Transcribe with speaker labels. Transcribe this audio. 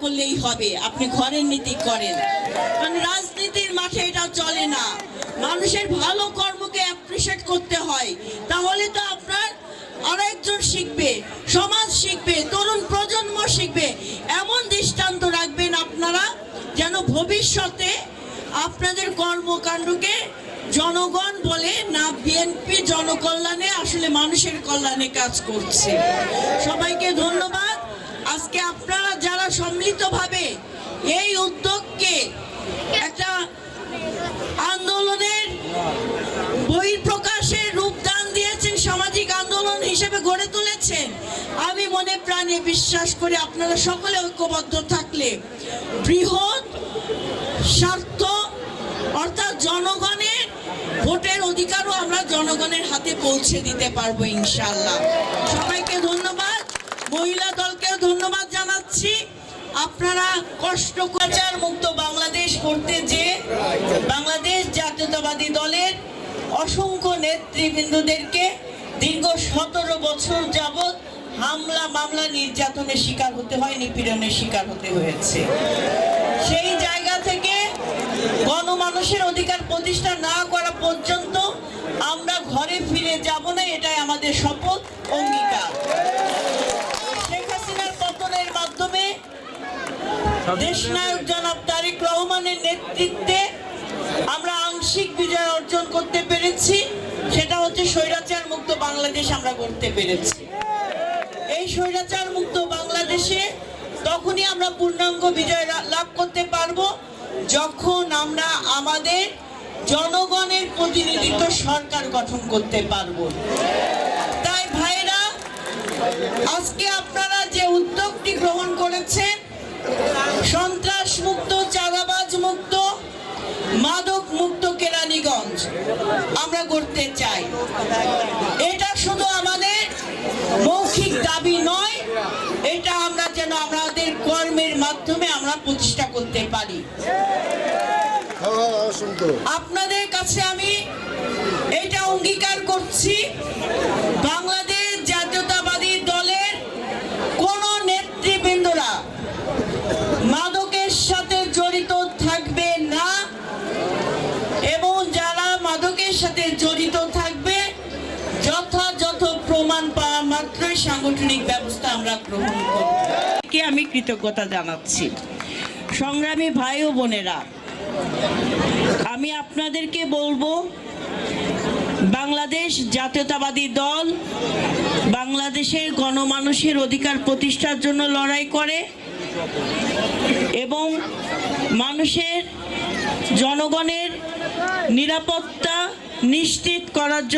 Speaker 1: করলেই হবে। আপনি ঘরের নীতি করেন। কারণ রাজনীতির মাঠে এটা চলে না। মানুষের ভালো কর্মকে অ্যাপ্রিসিয়েট করতে হয়। তাহলে তো আপনার আরেকজন শিখবে, সমাজ শিখবে, তরুণ প্রজন্ম শিখবে। এমন দৃষ্টান্ত রাখবেন আপনারা যেন ভবিষ্যতে আপনাদের কর্মকাণ্ডকে জনগণ বলে না বিএনপি জনকল্যাণে আসলে মানুষের কল্যাণে কাজ করছে। সবাইকে ধন্যবাদ। আজকে আপনারা যারা সম্মিলিতভাবে এই উদ্যোগকে একটা আন্দোলনের বহিঃপ্রকাশের রূপদান দিয়েছেন, সামাজিক আন্দোলন হিসেবে গড়ে তুলেছেন, আমি মনে প্রাণে বিশ্বাস করি আপনারা সকলে ঐক্যবদ্ধ থাকলে বৃহৎ স্বার্থ অর্থাৎ জনগণের ভোটের অধিকারও আমরা জনগণের হাতে পৌঁছে দিতে পারব ইনশাল্লাহ সবাইকে ধন্যবাদ। মহিলা দলকেও ধন্যবাদ জানাচ্ছি। আপনারা কষ্ট কচার মুক্ত বাংলাদেশ করতে যে বাংলাদেশ জাতীয়তাবাদী দলের অসংখ্য নেতৃবৃন্দদেরকে দীর্ঘ সতেরো বছর যাবৎ হামলা, মামলা নির্যাতনের শিকার হতে হয়, নিপীড়নের শিকার হতে হয়েছে। সেই জায়গা থেকে গণমানুষের অধিকার প্রতিষ্ঠা না করা পর্যন্ত আমরা ঘরে ফিরে যাব না, এটাই আমাদের শপথ দেশনায়ক জনাব তারিক রহমানের নেতৃত্বে আমরা আংশিক বিজয় অর্জন করতে পেরেছি। সেটা হচ্ছে স্বৈরাচার মুক্ত বাংলাদেশ আমরা করতে পেরেছি। এই স্বৈরাচার মুক্ত বাংলাদেশে তখনই আমরা পূর্ণাঙ্গ বিজয় লাভ করতে পারব, যখন আমরা আমাদের জনগণের প্রতিনিধিত্ব সরকার গঠন করতে পারব। আমরা করতে চাই। এটা শুধু আমাদের মৌখিক দাবি নয়, এটা আমরা যেন আমাদের কর্মের মাধ্যমে আমরা প্রতিষ্ঠা করতে পারি। আপনাদের কাছে আমি এটা অঙ্গীকার করছি, বাংলাদেশ প্রমাণ পাওয়া মাত্রই সাংগঠনিক ব্যবস্থা আমরা গ্রহণ করব। আমি কৃতজ্ঞতা জানাচ্ছি। সংগ্রামী ভাই ও বোনেরা, আমি আপনাদেরকে বলব, বাংলাদেশ জাতীয়তাবাদী দল বাংলাদেশের গণমানুষের অধিকার প্রতিষ্ঠার জন্য লড়াই করে এবং মানুষের, জনগণের নিরাপত্তা নিশ্চিত করার জন্য